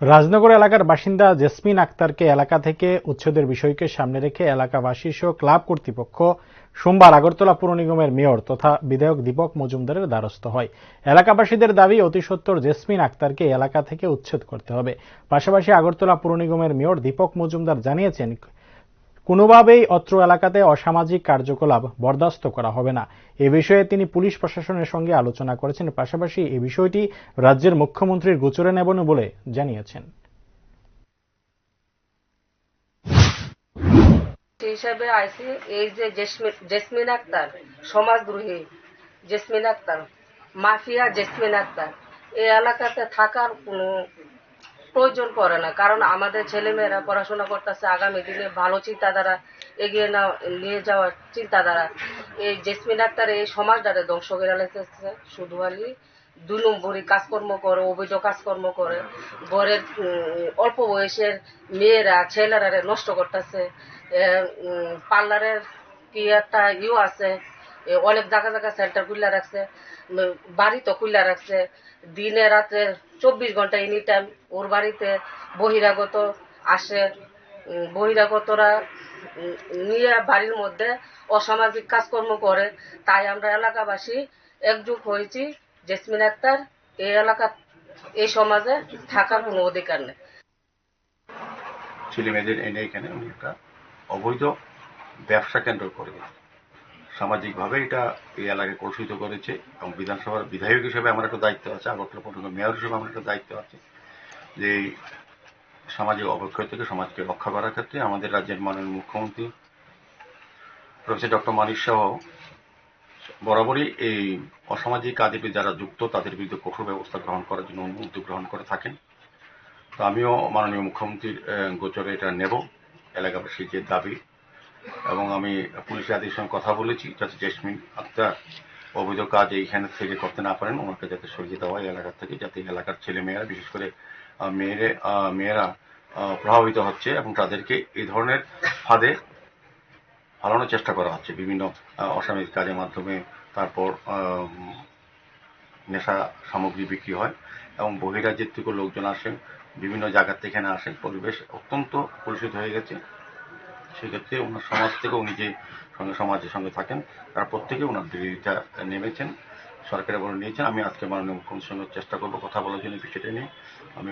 রাজনগর এলাকার বাসিন্দা জেসমিন আক্তারকে এলাকা থেকে উচ্ছেদের বিষয়কে সামনে রেখে এলাকাবাসী সহ ক্লাব কর্তৃপক্ষ সোমবার আগরতলা পুর নিগমের মেয়র তথা বিধায়ক দীপক মজুমদারের দ্বারস্থ হয়। এলাকাবাসীদের দাবি, অতি সত্বর জেসমিন আক্তারকে এলাকা থেকে উচ্ছেদ করতে হবে। পাশাপাশি আগরতলা পুর নিগমের মেয়র দীপক মজুমদার জানিয়েছেন কোনোভাবেই অত্র এলাকাতে অসামাজিক কার্যকলাপ বরদাস্ত করা হবে না। এ বিষয়ে তিনি পুলিশ প্রশাসনের সঙ্গে আলোচনা করেছেন। পাশাপাশি এই বিষয়টি রাজ্যের মুখ্যমন্ত্রীর গোচরে নেবেন বলে জানিয়েছেন। হিসাবে আইসি, এই যে জেসমিন আক্তার, সমাজদ্রোহী জেসমিন আক্তার, মাফিয়া জেসমিন আক্তার, এই এলাকাতে থাকার কোনো প্রয়োজন পড়ে না। কারণ আমাদের ছেলেমেয়েরা পড়াশোনা করতেছে, আগামী দিনে ভালো চিন্তাধারা এগিয়ে না, নিয়ে যাওয়ার চিন্তাধারা। এই জেসমিন আক্তার এই সমাজটারে ধ্বংস করে শুধু আলি দুই নম্বরই কাজকর্ম করে, অবৈধ কাজকর্ম করে। ঘরের অল্প বয়সের মেয়েরা ছেলেরা নষ্ট করতেছে। পার্লারের কি একটা ইউ আছে অনেক জায়গা জায়গা সেন্টার খুলে রাখছে। বাড়ি তো খুলে রাখছে। দিনে রাতে চব্বিশ ঘণ্টা এনি টাইম ওর বাড়িতে বহিরাগত আসে। বহিরাগতরা নিয়ে বাড়ির মধ্যে অসামাজিক কাজকর্ম করে। তাই আমরা এলাকাবাসী একজুট হয়েছি জেসমিন আক্তার, এই এলাকা, এই সমাজে থাকার কোনো অধিকার নেই। ছেলে মেয়েদের এনে এখানে অবৈধ ব্যবসা কেন্দ্র করে সামাজিকভাবে এটা এই এলাকায় কলুষিত করেছে এবং বিধানসভার বিধায়ক হিসেবে আমার একটা দায়িত্ব আছে, আগরতলা পর্যন্ত মেয়র হিসেবে আমার একটা দায়িত্ব আছে যে সামাজিক অবক্ষয় থেকে সমাজকে রক্ষা করার ক্ষেত্রে আমাদের রাজ্যের মাননীয় মুখ্যমন্ত্রী প্রফেসর ডক্টর মানিক সহ বরাবরই এই অসামাজিক কাজে যারা যুক্ত তাদের বিরুদ্ধে কঠোর ব্যবস্থা গ্রহণ করার জন্য উদ্যোগ গ্রহণ করে থাকেন। তো আমিও মাননীয় মুখ্যমন্ত্রীর গোচরে এটা নেব। এলাকাবাসীর যে দাবি এবং আমি পুলিশের আদির সঙ্গে কথা বলেছি যাতে জেসমিন আক্তার অবৈধ কাজ এইখানে থেকে করতে না পারেন। ওনাকে যাতে সরিয়ে দেওয়া হয় এলাকা থেকে যাতে এলাকার ছেলে মেয়েরা বিশেষ করে মেয়েরে মেয়েরা প্রভাবিত হচ্ছে এবং তাদেরকে এই ধরনের ফাঁদে ফালানোর চেষ্টা করা হচ্ছে। বিভিন্ন আহ, অসামাজিক কাজের মাধ্যমে তারপর নেশা সামগ্রী বিক্রি হয় এবং বহিরাজ্যের থেকে লোকজন আসেন বিভিন্ন জায়গার থেকে এখানে আসেন। পরিবেশ অত্যন্ত কলুষিত হয়ে গেছে। সেক্ষেত্রে ওনার সমাজ থেকে উনি যে সঙ্গে সমাজের সঙ্গে থাকেন, তার প্রত্যেকে ওনার বিরোধিতা নেমেছেন, সরকারের বলে নিয়েছেন। আমি আজকে মাননীয় মুখ্যমন্ত্রীর সঙ্গে চেষ্টা করব, কথা বলার জন্য বিষয়টা নিয়ে। আমি